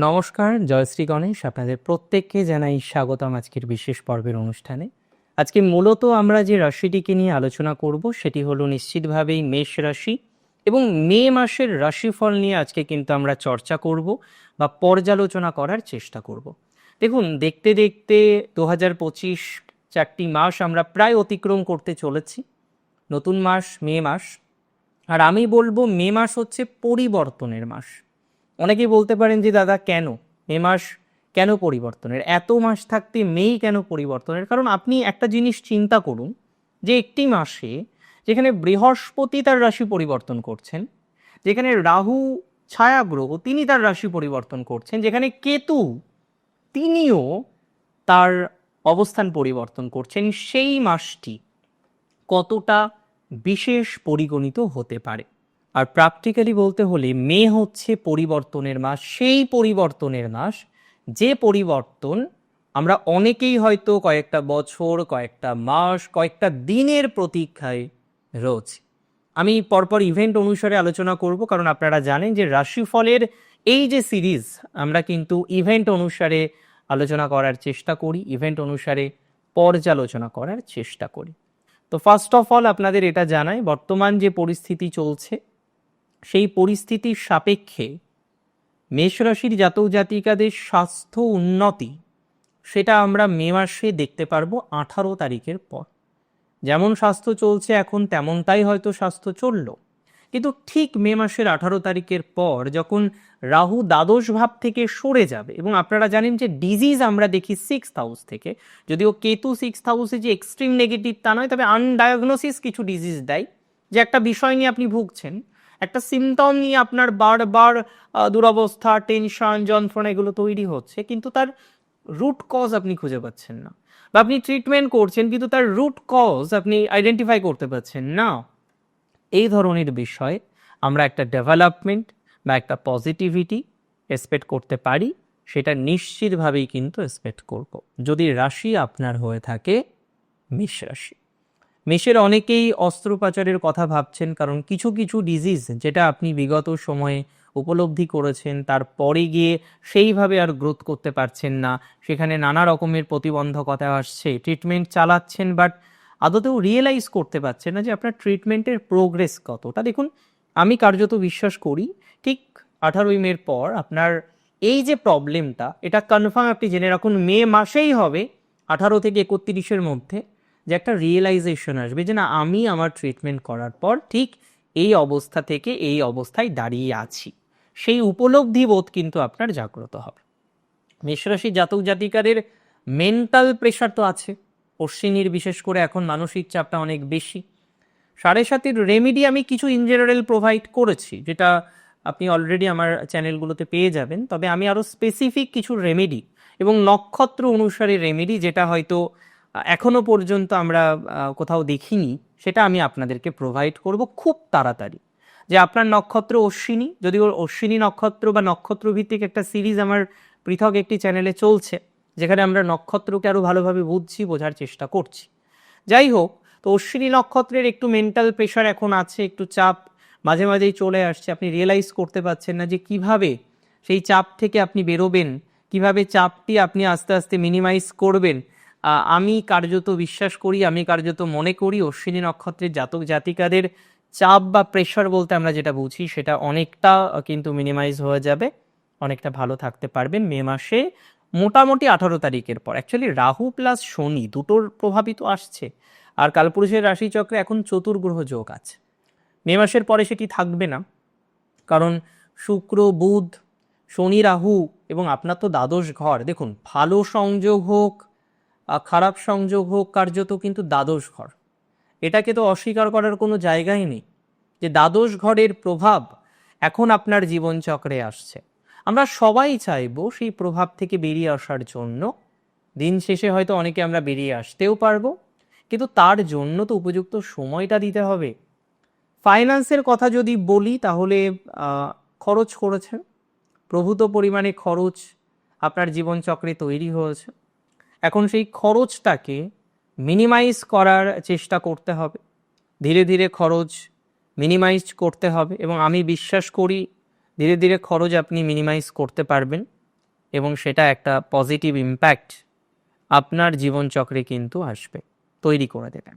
নমস্কার জয়শ্রী গণেশ। আপনাদের প্রত্যেককে জানাই স্বাগতম আজকের বিশেষ পর্বের অনুষ্ঠানে। আজকে মূলত আমরা যে রাশিটিকে নিয়ে আলোচনা করব, সেটি হলো নিশ্চিতভাবেই মেষ রাশি এবং মে মাসের রাশিফল নিয়ে আজকে কিন্তু আমরা চর্চা করব বা পর্যালোচনা করার চেষ্টা করব। দেখুন, দেখতে দেখতে দু হাজার পঁচিশ চারটি মাস আমরা প্রায় অতিক্রম করতে চলেছি। নতুন মাস, মে মাস। আর আমি বলব মে মাস হচ্ছে পরিবর্তনের মাস। অনেকেই বলতে পারেন যে, দাদা, কেন? মে মাস কেন পরিবর্তনের? এত মাস থাকতে মেই কেন পরিবর্তনের? কারণ আপনি একটা জিনিস চিন্তা করুন যে, একটি মাসে যেখানে বৃহস্পতি তার রাশি পরিবর্তন করছেন, যেখানে রাহু ছায়াগ্রহ, তিনি তার রাশি পরিবর্তন করছেন, যেখানে কেতু তিনিও তার অবস্থান পরিবর্তন করছেন, সেই মাসটি কতটা বিশেষ পরিগণিত হতে পারে? আর প্র্যাকটিক্যালি বলতে হলে মে হচ্ছে পরিবর্তনের মাস, সেই পরিবর্তনের মাস, যে পরিবর্তন আমরা অনেকেই হয়তো কয়েকটা বছর, কয়েকটা মাস, কয়েকটা দিনের প্রতীক্ষায় রয়েছি। আমি পরপর ইভেন্ট অনুসারে আলোচনা করব, কারণ আপনারা জানেন যে রাশিফলের এই যে সিরিজ আমরা কিন্তু ইভেন্ট অনুসারে আলোচনা করার চেষ্টা করি ইভেন্ট অনুসারে পর্যালোচনা করার চেষ্টা করি। তো ফার্স্ট অফ অল আপনাদের এটা জানাই, বর্তমান যে পরিস্থিতি চলছে সেই পরিস্থিতির সাপেক্ষে মেষরাশির জাতক জাতিকাদের স্বাস্থ্য উন্নতি, সেটা আমরা মে মাসে দেখতে পারব আঠারো তারিখের পর। যেমন স্বাস্থ্য চলছে এখন, তেমনটাই হয়তো স্বাস্থ্য চলল। কিন্তু ঠিক মে মাসের আঠারো তারিখের পর যখন রাহু দ্বাদশ ভাব থেকে সরে যাবে, এবং আপনারা জানেন যে ডিজিজ আমরা দেখি সিক্স হাউস থেকে, যদিও কেতু সিক্স হাউসে যে এক্সট্রিম নেগেটিভ তা নয়, তবে আনডায়াগনোসিস কিছু ডিজিজ দেয়, যে একটা বিষয় নিয়ে আপনি ভুগছেন। একটা সিমটম নিয়ে আপনার বারবার দুরবস্থা টেনশন যন্ত্রণা এগুলো তৈরি হচ্ছে, কিন্তু তার রুট কজ আপনি খুঁজে পাচ্ছেন না। বা আপনি ট্রিটমেন্ট করছেন, কিন্তু তার রুট কজ আপনি আইডেন্টিফাই করতে পারছেন না। এই ধরনের বিষয় আমরা একটা ডেভেলপমেন্ট বা একটা পজিটিভিটি এক্সপেক্ট করতে পারি, সেটা নিশ্চিতভাবেই কিন্তু এক্সপেক্ট করব। যদি রাশি আপনার হয়ে থাকে, মেষ রাশি। মেষের অনেকেই অস্ত্রোপচারের কথা ভাবছেন, কারণ কিছু কিছু ডিজিজ যেটা আপনি বিগত সময়ে উপলব্ধি করেছেন তারপরে গিয়ে সেইভাবে আর গ্রোথ করতে পারছেন না। সেখানে নানা রকমের প্রতিবন্ধকতা আসছে ট্রিটমেন্ট চালাচ্ছেন বাট আদতেও রিয়েলাইজ করতে পারছেন না যে আপনার ট্রিটমেন্টের প্রোগ্রেস কতটা দেখুন, আমি কার্যত বিশ্বাস করি, ঠিক আঠারোই মের পর আপনার এই যে প্রবলেমটা এটা কনফার্ম আপনি জেনে রাখুন মে মাসেই হবে, আঠারো থেকে একত্রিশের মধ্যে। যে একটা রিয়েলাইজেশন আসবে যে না, আমি আমার ট্রিটমেন্ট করার পর ঠিক এই অবস্থা থেকে এই অবস্থায় দাঁড়িয়ে আছি। সেই উপলব্ধি বোধ কিন্তু আপনার জাগ্রত হবে। মেষরাশি জাতক জাতিকারের মেন্টাল প্রেশার তো আছে। অশ্বিনীর বিশেষ করে এখন মানসিক চাপটা অনেক বেশি। সাড়ে সাতের রেমেডি আমি কিছু ইন জেনারেল প্রোভাইড করেছি, যেটা আপনি অলরেডি আমার চ্যানেলগুলোতে পেয়ে যাবেন। তবে আমি আরও স্পেসিফিক কিছু রেমেডি এবং নক্ষত্র অনুসারে রেমেডি যেটা হয়তো আহ, এখনও পর্যন্ত আমরা কোথাও দেখিনি। সেটা আমি আপনাদেরকে প্রোভাইড করব খুব তাড়াতাড়ি। যে আপনার নক্ষত্র অশ্বিনী যদি ওর অশ্বিনী নক্ষত্র বা নক্ষত্র ভিত্তিক একটা সিরিজ আমার পৃথক একটি চ্যানেলে চলছে যেখানে আমরা নক্ষত্রকে আরও ভালোভাবে বুঝছি বোঝার চেষ্টা করছি। যাই হোক তো অশ্বিনী নক্ষত্রের একটু মেন্টাল প্রেশার এখন আছে একটু চাপ মাঝে মাঝেই চলে আসছে। আপনি রিয়েলাইজ করতে পারছেন না যে কীভাবে সেই চাপ থেকে আপনি বেরোবেন কীভাবে চাপটি আপনি আস্তে আস্তে মিনিমাইজ করবেন। আমি কার্যত বিশ্বাস করি, আমি কার্যত মনে করি অশ্বিনী নক্ষত্রের জাতক জাতিকাদের চাপ বা প্রেশার বলতে আমরা যেটা বুঝি সেটা অনেকটা কিন্তু মিনিমাইজ হয়ে যাবে, অনেকটা ভালো থাকতে পারবেন মে মাসে, মোটামুটি আঠারো তারিখের পর। অ্যাকচুয়ালি রাহু প্লাস শনি দুটোর প্রভাবিত আসছে, আর কালপুরুষের রাশিচক্রে এখন চতুর্গ্রহ যোগ আছে। মে মাসের পরে সেটি থাকবে না, কারণ শুক্র, বুধ, শনি, রাহু এবং আপনার তো দ্বাদশ ঘর। দেখুন, ভালো সংযোগ হোক খারাপ সংযোগ হোক, কার্যত কিন্তু দ্বাদশ ঘর। এটাকে তো অস্বীকার করার কোনো জায়গাই নেই যে দ্বাদশ ঘরের প্রভাব এখন আপনার জীবনচক্রে আসছে। আমরা সবাই চাইব সেই প্রভাব থেকে বেরিয়ে আসার জন্য। দিন শেষে হয়তো অনেকে আমরা বেরিয়ে আসতেও পারব, কিন্তু তার জন্য তো উপযুক্ত সময়টা দিতে হবে। ফাইন্যান্সের কথা যদি বলি, তাহলে খরচ করেছেন। প্রভূত পরিমাণে খরচ আপনার জীবনচক্রে তৈরি হয়েছে। এখন সেই খরচটাকে মিনিমাইজ করার চেষ্টা করতে হবে। ধীরে ধীরে খরচ মিনিমাইজ করতে হবে এবং আমি বিশ্বাস করি ধীরে ধীরে খরচ আপনি মিনিমাইজ করতে পারবেন এবং সেটা একটা পজিটিভ ইম্প্যাক্ট আপনার জীবনচক্রে কিন্তু আসবে, তৈরি করে দেবে।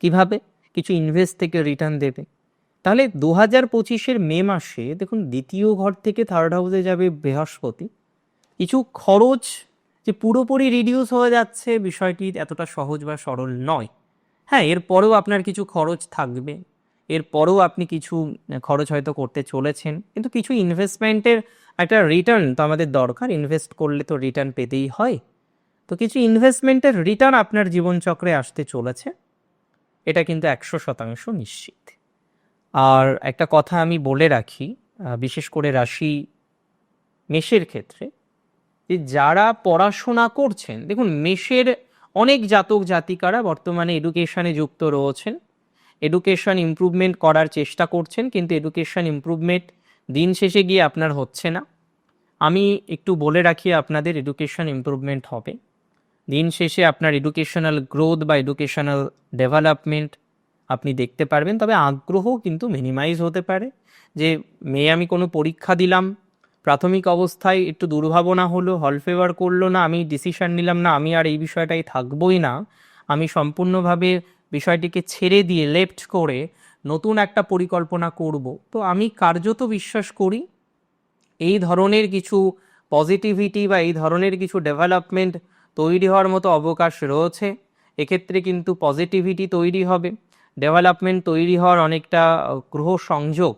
কীভাবে? কিছু ইনভেস্ট থেকে রিটার্ন দেবে। তাহলে দু হাজার পঁচিশের মে মাসে দেখুন দ্বিতীয় ঘর থেকে থার্ড হাউসে যাবে বৃহস্পতি। কিছু খরচ যে পুরোপুরি রিডিউস হয়ে যাচ্ছে বিষয়টি এতটা সহজ বা সরল নয়। হ্যাঁ এরপরেও আপনার কিছু খরচ থাকবে। এরপরেও আপনি কিছু খরচ হয়তো করতে চলেছেন। কিন্তু কিছু ইনভেস্টমেন্টের একটা রিটার্ন তো আমাদের দরকার। ইনভেস্ট করলে তো রিটার্ন পেতেই হয়। তো কিছু ইনভেস্টমেন্টের রিটার্ন আপনার জীবনচক্রে আসতে চলেছে। এটা কিন্তু একশো শতাংশ নিশ্চিত। আর একটা কথা আমি বলে রাখি বিশেষ করে রাশি, মেষের ক্ষেত্রে যে যারা পড়াশোনা করছেন, দেখুন মেষের অনেক জাতক জাতিকারা বর্তমানে এডুকেশনে যুক্ত রয়েছেন। এডুকেশন ইমপ্রুভমেন্ট করার চেষ্টা করছেন, কিন্তু এডুকেশন ইমপ্রুভমেন্ট দিন শেষে গিয়ে আপনার হচ্ছে না। আমি একটু বলে রাখি আপনাদের এডুকেশন ইমপ্রুভমেন্ট হবে। দিন শেষে আপনার এডুকেশনাল গ্রোথ বা এডুকেশনাল ডেভেলপমেন্ট আপনি দেখতে পারবেন, তবে আগ্রহ কিন্তু মিনিমাইজ হতে পারে। যে, মেয়ে, আমি কোনো পরীক্ষা দিলাম প্রাথমিক অবস্থায় একটু দুর্ভাবনা হলো হল ফেভার করল না, আমি ডিসিশন নিলাম না, আমি আর এই বিষয়টাই থাকবই না। আমি সম্পূর্ণভাবে বিষয়টিকে ছেড়ে দিয়ে লেফট করে নতুন একটা পরিকল্পনা করব। তো আমি কার্যত বিশ্বাস করি, এই ধরনের কিছু পজিটিভিটি বা এই ধরনের কিছু ডেভেলপমেন্ট তৈরি হওয়ার মতো অবকাশ রয়েছে। এক্ষেত্রে কিন্তু পজিটিভিটি তৈরি হবে। ডেভেলপমেন্ট তৈরি হওয়ার অনেকটা গ্রহ সংযোগ,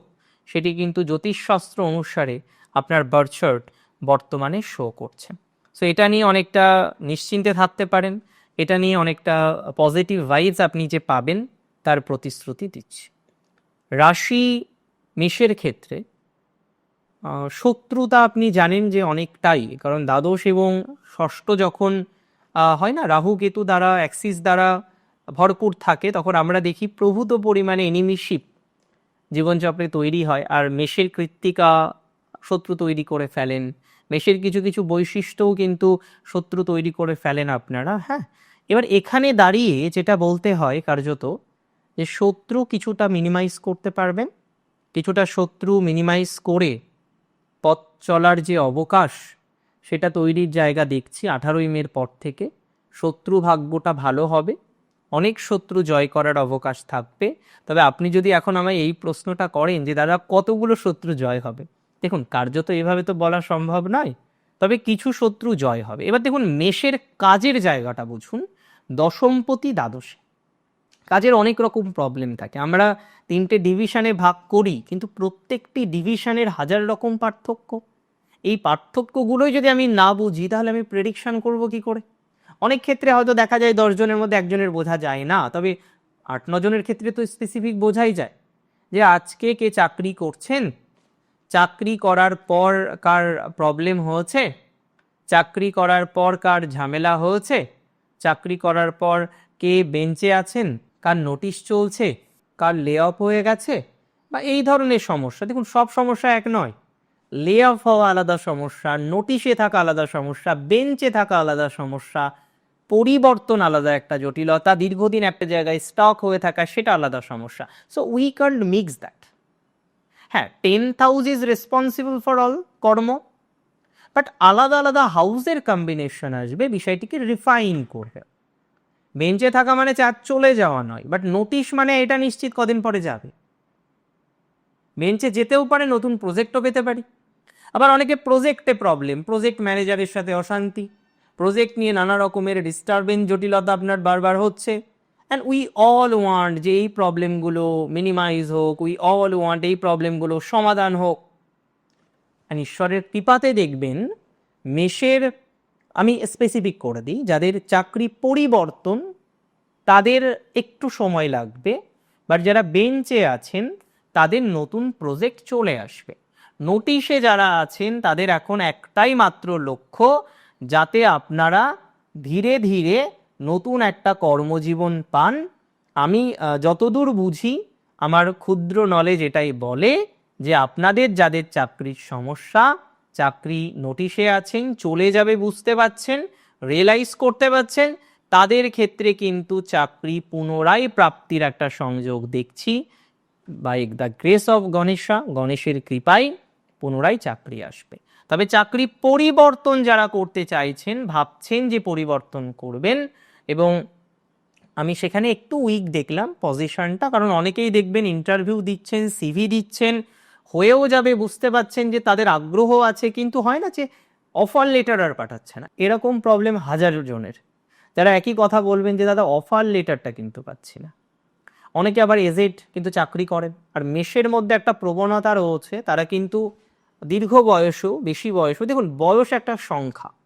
সেটি কিন্তু জ্যোতিষশাস্ত্র অনুসারে আপনার বার্চার্ট বর্তমানে শো করছে। সো এটা নিয়ে অনেকটা নিশ্চিন্তে থাকতে পারেন। এটা নিয়ে অনেকটা পজিটিভ ভাইবস আপনি যে পাবেন, তার প্রতিশ্রুতি দিচ্ছে। রাশি মেষের ক্ষেত্রে শত্রুতা আপনি জানেন যে অনেকটাই, কারণ দ্বাদশ এবং ষষ্ঠ যখন হয় না, রাহু কেতু দ্বারা অ্যাক্সিস দ্বারা ভরপুর থাকে, তখন আমরা দেখি প্রভূত পরিমাণে এনিমিশিপ জীবনচক্রে তৈরি হয়, আর মেষের কৃত্তিকা শত্রু তৈরি করে ফেলেন। মেষের কিছু কিছু বৈশিষ্ট্যও কিন্তু শত্রু তৈরি করে ফেলেন আপনারা হ্যাঁ? এবার এখানে দাঁড়িয়ে যেটা বলতে হয় কার্যত যে শত্রু কিছুটা মিনিমাইজ করতে পারবেন, কিছুটা শত্রু মিনিমাইজ করে পথ চলার যে অবকাশ, সেটা তৈরির জায়গা দেখছি আঠারোই মের পর থেকে। শত্রু ভাগ্যটা ভালো হবে, অনেক শত্রু জয় করার অবকাশ থাকবে। তবে আপনি যদি এখন আমায় এই প্রশ্নটা করেন যে, দাদা, কতগুলো শত্রু জয় হবে? দেখুন কার্যত এভাবে তো বলা সম্ভব নয়, তবে কিছু শত্রু জয় হবে। এবার দেখুন, মেষের কাজের জায়গাটা বুঝুন, দশমপতি দ্বাদশে। কাজের অনেক রকম প্রবলেম থাকে। আমরা তিনটে ডিভিশনে ভাগ করি, কিন্তু প্রত্যেকটি ডিভিশনের হাজার রকম পার্থক্য। এই পার্থক্যগুলোই যদি আমি না বুঝি, তাহলে আমি প্রেডিকশন করব কি করে? অনেক ক্ষেত্রে হয়তো দেখা যায় দশজনের মধ্যে একজনের বোঝা যায় না, তবে আট নজনের ক্ষেত্রে তো স্পেসিফিক বোঝাই যায় যে আজকে কে চাকরি করছেন চাকরি করার পর কার প্রবলেম হয়েছে? চাকরি করার পর কার ঝামেলা হয়েছে? চাকরি করার পর কে বেঞ্চে আছেন? কার নোটিশ চলছে? কার লে অফ হয়ে গেছে? বা এই ধরনের সমস্যা। দেখুন, সব সমস্যা এক নয়। লে অফ হওয়া আলাদা সমস্যা নোটিশে থাকা আলাদা সমস্যা বেঞ্চে থাকা আলাদা সমস্যা, পরিবর্তন আলাদা একটা জটিলতা। দীর্ঘদিন একটা জায়গায় স্টক হয়ে থাকা, সেটা আলাদা সমস্যা। So we can't mix that হ্যাঁ tenth house is responsible for all কর্ম। বাট আলাদা আলাদা হাউসের কম্বিনেশন আসবে, বিষয়টিকে রিফাইন করবে। বেঞ্চে থাকা মানে চার চলে যাওয়া নয় বাট নোটিশ মানে এটা নিশ্চিত কদিন পরে যাবে। বেঞ্চে যেতেও পারে, নতুন প্রজেক্টও পেতে পারি। আবার অনেকে প্রজেক্টে প্রবলেম প্রজেক্ট ম্যানেজারের সাথে অশান্তি। প্রজেক্ট নিয়ে নানা রকমের ডিস্টারবেন্স জটিলতা আপনার বারবার হচ্ছে। অ্যান্ড উই অল ওয়ান্ট যে এই প্রবলেমগুলো মিনিমাইজ হোক উই অল ওয়ান্ট এই প্রবলেমগুলো সমাধান হোক। আর ঈশ্বরের কৃপাতে দেখবেন, মেষের আমি স্পেসিফিক করে দিই, যাদের চাকরি পরিবর্তন, তাদের একটু সময় লাগবে বাট যারা বেঞ্চে আছেন, তাদের নতুন প্রজেক্ট চলে আসবে। নোটিশে যারা আছেন, তাদের এখন একটাই মাত্র লক্ষ্য, যাতে আপনারা ধীরে ধীরে নতুন একটা কর্মজীবন পান। আমি যতদূর বুঝি, আমার ক্ষুদ্র নলেজ এটাই বলে যে আপনাদের যাদের চাকরির সমস্যা, চাকরি নোটিশে আছেন, চলে যাবে বুঝতে পাচ্ছেন রিয়েলাইজ করতে পারছেন, তাদের ক্ষেত্রে কিন্তু চাকরি পুনরায় প্রাপ্তির একটা সংযোগ দেখছি। By the grace of Ganesha, গণেশের কৃপায় পুনরায় চাকরি আসবে। তবে চাকরি পরিবর্তন যারা করতে চাইছেন, ভাবছেন যে পরিবর্তন করবেন এবং আমি সেখানে একটু উইক দেখলাম পজিশনটা কারণ অনেকেই দেখবেন ইন্টারভিউ দিচ্ছেন সিভি দিচ্ছেন, হয়েও যাবে, বুঝতে পারছেন যে তাদের আগ্রহ আছে, কিন্তু হয় না যে অফার লেটার আর পাঠাচ্ছে না। এরকম প্রবলেম হাজার জনের। যারা একই কথা বলবেন যে, দাদা অফার লেটারটা কিন্তু পাচ্ছি না। অনেকে আবার এজেড কিন্তু চাকরি করেন। আর মেষের মধ্যে একটা প্রবণতা রয়েছে, তারা কিন্তু দীর্ঘ বয়সও, বেশি বয়সও, দেখুন, বয়স একটা সংখ্যা।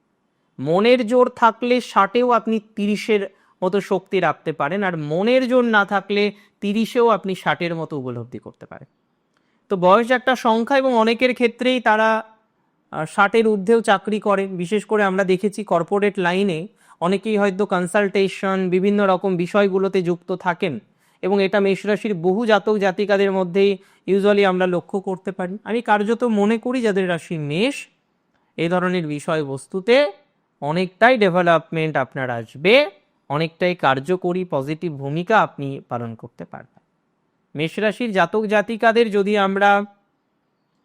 মনের জোর থাকলে ষাটেও আপনি তিরিশের মতো শক্তি রাখতে পারেন আর মনের জোর না থাকলে তিরিশেও আপনি ষাটের মতো উপলব্ধি করতে পারেন। তো বয়স একটা সংখ্যা এবং অনেকের ক্ষেত্রেই তারা ষাটের ঊর্ধ্বেও চাকরি করেন। বিশেষ করে আমরা দেখেছি কর্পোরেট লাইনে অনেকেই হয়তো কনসালটেশন বিভিন্ন রকম বিষয়গুলোতে যুক্ত থাকেন এবং এটা মেষ রাশির বহু জাতক জাতিকাদের মধ্যেই ইউজুয়ালি আমরা লক্ষ্য করতে পারি। আমি কার্যত মনে করি যাদের রাশি মেষ এই ধরনের বিষয়বস্তুতে অনেকটাই ডেভেলপমেন্ট আপনার আসবে, অনেকটাই কার্যকরী পজিটিভ ভূমিকা আপনি পালন করতে পারবেন। মেষরাশির জাতক জাতিকাদের যদি আমরা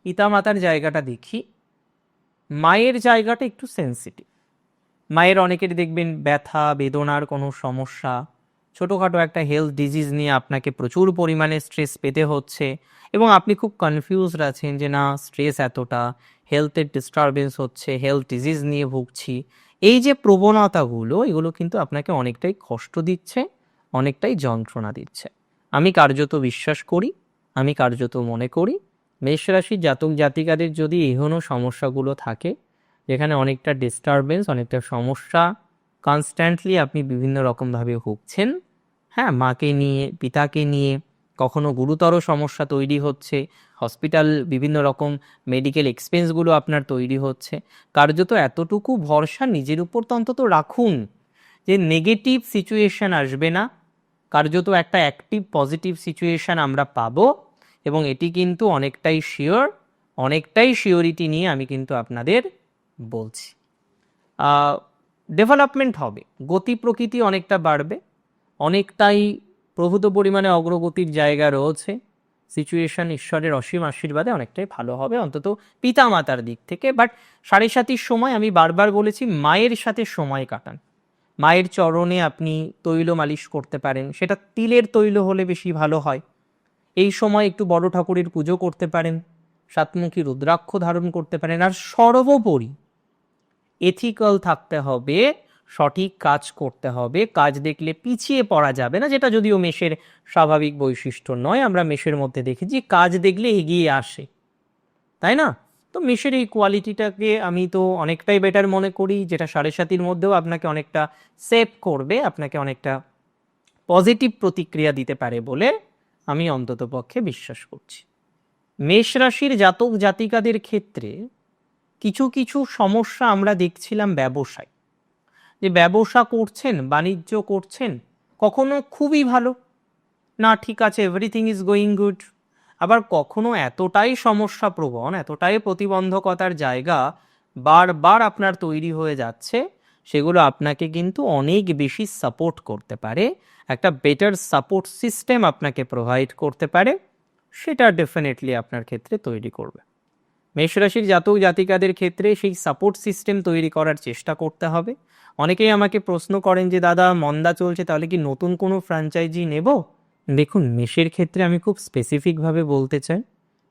পিতামাতার জায়গাটা দেখি, মায়ের জায়গাটা একটু সেন্সিটিভ মায়ের অনেকের দেখবেন ব্যথা, বেদনার কোনো সমস্যা ছোটোখাটো একটা হেলথ ডিজিজ নিয়ে আপনাকে প্রচুর পরিমাণে স্ট্রেস পেতে হচ্ছে এবং আপনি খুব কনফিউজড আছেন যে, না স্ট্রেস এতটা হেলথের ডিস্টারবেন্স হচ্ছে হেলথ ডিজিজ নিয়ে ভুগছি। এই যে প্রবণতাগুলো, এগুলো কিন্তু আপনাকে অনেকটাই কষ্ট দিচ্ছে, অনেকটাই যন্ত্রণা দিচ্ছে। আমি কার্যত বিশ্বাস করি, আমি কার্যত মনে করি, মেষ রাশির জাতক জাতিকাদের যদি এহনো সমস্যাগুলো থাকে, যেখানে অনেকটা ডিস্টারবেন্স অনেকটা সমস্যা কনস্ট্যান্টলি আপনি বিভিন্ন রকমভাবে ভুগছেন। হ্যাঁ মাকে নিয়ে, পিতাকে নিয়ে, কখনো গুরুতর সমস্যা তৈরি হচ্ছে হসপিটাল বিভিন্ন রকম মেডিকেল এক্সপেন্সগুলো আপনার তৈরি হচ্ছে। কার্যত এতটুকু ভরসা নিজের উপর তো অন্তত রাখুন যে নেগেটিভ সিচুয়েশন আসবে না। কার্যত একটা অ্যাক্টিভ পজিটিভ সিচুয়েশান আমরা পাবো এবং এটি কিন্তু অনেকটাই শিওর অনেকটাই শিওরিটি নিয়ে আমি কিন্তু আপনাদের বলছি। ডেভেলপমেন্ট হবে। গতি প্রকৃতি অনেকটা বাড়বে, অনেকটাই প্রভূত পরিমাণে অগ্রগতির জায়গা রয়েছে। সিচুয়েশন ঈশ্বরের অসীম আশীর্বাদে অনেকটাই ভালো হবে, অন্তত পিতা মাতার দিক থেকে। বাট সাড়ে সাতির সময় আমি বারবার বলেছি, মায়ের সাথে সময় কাটান। মায়ের চরণে আপনি তৈল মালিশ করতে পারেন, সেটা তিলের তৈল হলে বেশি ভালো হয়। এই সময় একটু বড় ঠাকুরের পুজো করতে পারেন, সাতমুখী রুদ্রাক্ষ ধারণ করতে পারেন, আর সর্বোপরি এথিক্যাল থাকতে হবে, সঠিক কাজ করতে হবে, কাজ দেখলে পিছিয়ে পড়া যাবে না, যেটা যদিও মেষের স্বাভাবিক বৈশিষ্ট্য নয়, আমরা মেষের মধ্যে দেখেছি, কাজ দেখলে এগিয়ে আসে। তাই না? তো মেষের এই কোয়ালিটিটাকে আমি তো অনেকটাই বেটার মনে করি, যেটা সাড়ে সাতির মধ্যেও আপনাকে অনেকটা সেভ করবে, আপনাকে অনেকটা পজিটিভ প্রতিক্রিয়া দিতে পারে বলে আমি অন্তত পক্ষে বিশ্বাস করছি। মেষ রাশির জাতক জাতিকাদের ক্ষেত্রে কিছু কিছু সমস্যা আমরা দেখছিলাম ব্যবসায়। যে ব্যবসা করছেন, বাণিজ্য করছেন, কখনো খুবই ভালো। না, ঠিক আছে এভরিথিং ইজ গোয়িং গুড আবার কখনো এতটাই সমস্যা প্রবণ এতটাই প্রতিবন্ধকতার জায়গা বারবার আপনার তৈরি হয়ে যাচ্ছে, সেগুলো আপনাকে কিন্তু অনেক বেশি সাপোর্ট করতে পারে। একটা বেটার সাপোর্ট সিস্টেম আপনাকে প্রোভাইড করতে পারে, সেটা ডেফিনেটলি আপনার ক্ষেত্রে তৈরি করবে। মেষরাশির জাতক জাতিকাদের ক্ষেত্রে সেই সাপোর্ট সিস্টেম তৈরি করার চেষ্টা করতে হবে। অনেকেই আমাকে প্রশ্ন করেন যে, দাদা, মন্দা চলছে, তাহলে কি নতুন কোনো ফ্র্যাঞ্চাইজি নেব? দেখুন, মেষের ক্ষেত্রে আমি খুব স্পেসিফিকভাবে বলতে চাই,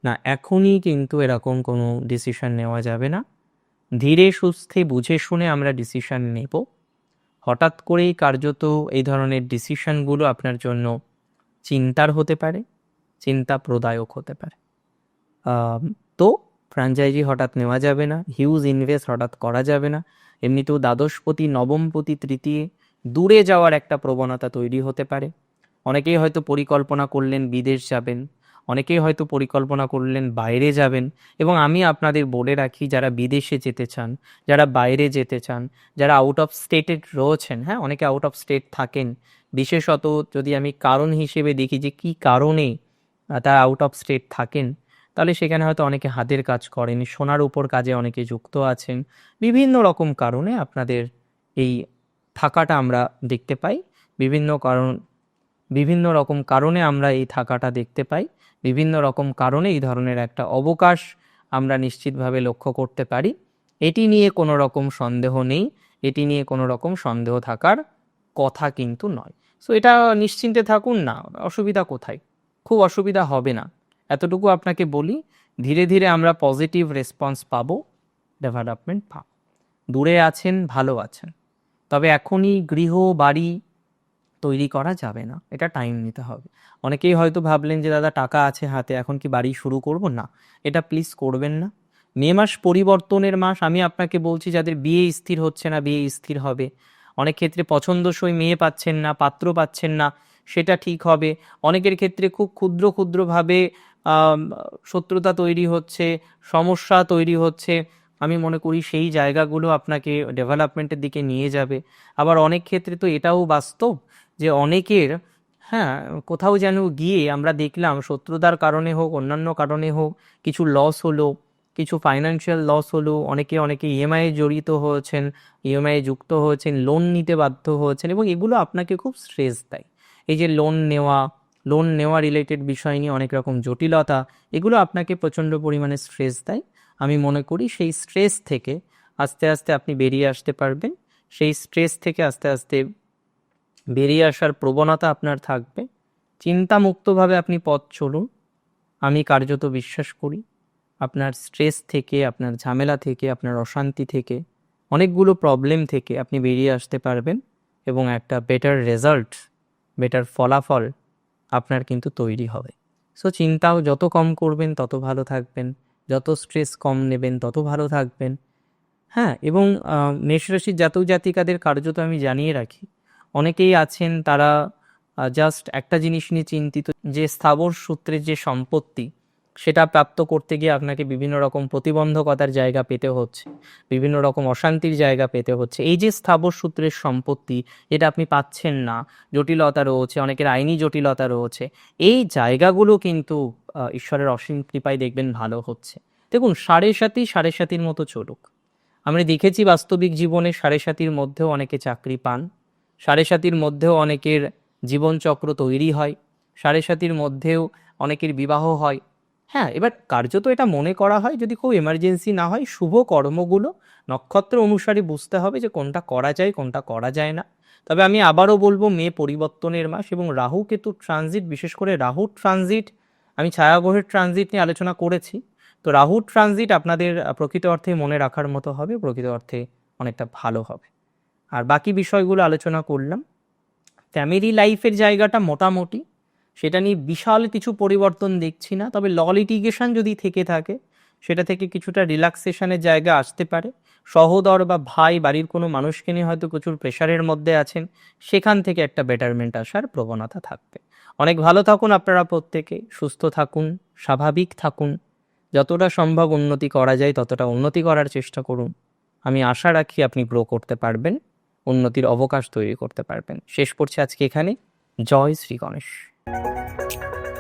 না, এখনই কিন্তু এরকম কোনো ডিসিশন নেওয়া যাবে না। ধীরে, সুস্থে, বুঝে শুনে আমরা ডিসিশন নেব। হঠাৎ করেই কার্যত এই ধরনের ডিসিশনগুলো আপনার জন্য চিন্তার হতে পারে চিন্তা প্রদায়ক হতে পারে। তো ফ্র্যাঞ্চাইজি হঠাৎ নেওয়া যাবে না, হিউজ ইনভেস্ট হঠাৎ করা যাবে না। এমনিতেও দ্বাদশপতি, নবমপতি, তৃতীয় দূরে যাওয়ার একটা প্রবণতা তৈরি হতে পারে। অনেকেই হয়তো পরিকল্পনা করলেন বিদেশ যাবেন, অনেকেই হয়তো পরিকল্পনা করলেন বাইরে যাবেন এবং আমি আপনাদের বলে রাখি, যারা বিদেশে যেতে চান, যারা বাইরে যেতে চান, যারা আউট অফ স্টেটে রয়েছেন হ্যাঁ অনেকে আউট অফ স্টেট থাকেন। বিশেষত যদি আমি কারণ হিসেবে দেখি যে কি কারণে তারা আউট অফ স্টেট থাকেন তাহলে সেখানে হয়তো অনেকে হাতের কাজ করেন, সোনার উপর কাজে অনেকে যুক্ত আছেন। বিভিন্ন রকম কারণে আপনাদের এই থাকাটা আমরা দেখতে পাই। বিভিন্ন কারণ, বিভিন্ন রকম কারণে আমরা এই থাকাটা দেখতে পাই। বিভিন্ন রকম কারণে এই ধরনের একটা অবকাশ আমরা নিশ্চিতভাবে লক্ষ্য করতে পারি। এটি নিয়ে কোনো রকম সন্দেহ নেই। এটি নিয়ে কোনো রকম সন্দেহ থাকার কথা কিন্তু নয়। সো এটা নিশ্চিন্তে থাকুন না, অসুবিধা কোথায়? খুব অসুবিধা হবে না। এতটুকু আপনাকে বলি, ধীরে ধীরে আমরা পজিটিভ রেসপন্স পাবো ডেভেলপমেন্ট পাবো। দূরে আছেন, ভালো আছেন। তবে এখনই গৃহ, বাড়ি তৈরি করা যাবে না, এটা টাইম নিতে হবে। অনেকেই হয়তো ভাবলেন যে, দাদা, টাকা আছে হাতে, এখন কি বাড়ি শুরু করব? না, এটা প্লিজ করবেন না। মে মাস পরিবর্তনের মাস, আমি আপনাকে বলছি, যাদের বিয়ে স্থির হচ্ছে না, বিয়ে স্থির হবে। অনেক ক্ষেত্রে পছন্দসই মেয়ে পাচ্ছেন না, পাত্র পাচ্ছেন না, সেটা ঠিক হবে। অনেকের ক্ষেত্রে খুব ক্ষুদ্র ক্ষুদ্রভাবে শত্রুতা তৈরি হচ্ছে, সমস্যা তৈরি হচ্ছে। আমি মনে করি সেই জায়গাগুলো আপনাকে ডেভেলপমেন্টের দিকে নিয়ে যাবে। আবার অনেক ক্ষেত্রে তো এটাও বাস্তব যে অনেকের হ্যাঁ কোথাও যেন গিয়ে আমরা দেখলাম শত্রুতার কারণে হোক, অন্যান্য কারণে হোক, কিছু লস হলো, কিছু ফাইন্যান্সিয়াল লস হলো, অনেকে অনেকে ইএমআই জড়িত হয়েছেন ইএমআই যুক্ত হয়েছেন লোন নিতে বাধ্য হয়েছেন এবং এগুলো আপনাকে খুব স্ট্রেস দেয়। এই যে লোন নেওয়া লোন নেওয়া রিলেটেড বিষয় নিয়ে অনেক রকম জটিলতা, এগুলো আপনাকে প্রচণ্ড পরিমাণে স্ট্রেস দেয়। আমি মনে করি সেই স্ট্রেস থেকে আস্তে আস্তে আপনি বেরিয়ে আসতে পারবেন। সেই স্ট্রেস থেকে আস্তে আস্তে বেরিয়ে আসার প্রবণতা আপনার থাকবে। চিন্তামুক্তভাবে আপনি পথ চলুন। আমি কার্যত বিশ্বাস করি আপনার স্ট্রেস থেকে, আপনার ঝামেলা থেকে, আপনার অশান্তি থেকে, অনেকগুলো প্রবলেম থেকে আপনি বেরিয়ে আসতে পারবেন এবং একটা বেটার রেজাল্ট বেটার ফলাফল আপনার কিন্তু তৈরি হবে। সো চিন্তাও যত কম করবেন, তত ভালো থাকবেন। যত স্ট্রেস কম নেবেন, তত ভালো থাকবেন। হ্যাঁ এবং মেষরাশির মেষ রাশির জাতক জাতিকাদের কার্য তো আমি জানিয়ে রাখি। অনেকেই আছেন, তারা জাস্ট একটা জিনিস নিয়ে চিন্তিত, যে স্থাবর সূত্রের যে সম্পত্তি সেটা প্রাপ্ত করতে গিয়ে আপনাকে বিভিন্ন রকম প্রতিবন্ধকতার জায়গা পেতে হচ্ছে, বিভিন্ন রকম অশান্তির জায়গা পেতে হচ্ছে। এই যে স্থাবর সূত্রের সম্পত্তি, যেটা আপনি পাচ্ছেন না, জটিলতা রয়েছে, অনেকের আইনি জটিলতা রয়েছে, এই জায়গাগুলো কিন্তু ঈশ্বরের অসীম কৃপায় দেখবেন ভালো হচ্ছে। দেখুন, সাড়ে সাতি সাড়ে সাতির মতো চলুক। আমরা দেখেছি বাস্তবিক জীবনে সাড়ে সাতির মধ্যেও অনেকে চাকরি পান, সাড়ে সাতির মধ্যেও অনেকের জীবনচক্র তৈরি হয়, সাড়ে সাতির মধ্যেও অনেকের বিবাহ হয় হ্যাঁ এবার কার্যত এটা মনে করা হয় যদি খুব এমার্জেন্সি না হয়, শুভ কর্মগুলো নক্ষত্র অনুসারে বুঝতে হবে যে কোনটা করা যায়, কোনটা করা যায় না। তবে আমি আবারও বলব, মে পরিবর্তনের মাস এবং রাহু কেতু ট্রানজিট বিশেষ করে রাহু ট্রানজিট আমি ছায়াগ্রহের ট্রানজিট নিয়ে আলোচনা করেছি। তো রাহু ট্রানজিট আপনাদের প্রকৃত অর্থে মনে রাখার মতো হবে, প্রকৃত অর্থে অনেকটা ভালো হবে। আর বাকি বিষয়গুলো আলোচনা করলাম। ফ্যামিলি লাইফের জায়গাটা মোটামুটি সেটা নিয়ে বিশাল কিছু পরিবর্তন দেখছি না। তবে ল লিটিগেশন যদি থেকে থাকে, সেটা থেকে কিছুটা রিল্যাক্সেশনের জায়গা আসতে পারে। সহোদর বা ভাই বাড়ির কোনো মানুষকে নিয়ে হয়তো প্রচুর প্রেশারের মধ্যে আছেন, সেখান থেকে একটা বেটারমেন্ট আসার প্রবণতা থাকবে। অনেক ভালো থাকুন আপনারা প্রত্যেকে, সুস্থ থাকুন, স্বাভাবিক থাকুন। যতটা সম্ভব উন্নতি করা যায়, ততটা উন্নতি করার চেষ্টা করুন। আমি আশা রাখি আপনি গ্রো করতে পারবেন, উন্নতির অবকাশ তৈরি করতে পারবেন। শেষ করছি আজকে এখানে। জয় শ্রী গণেশ। Música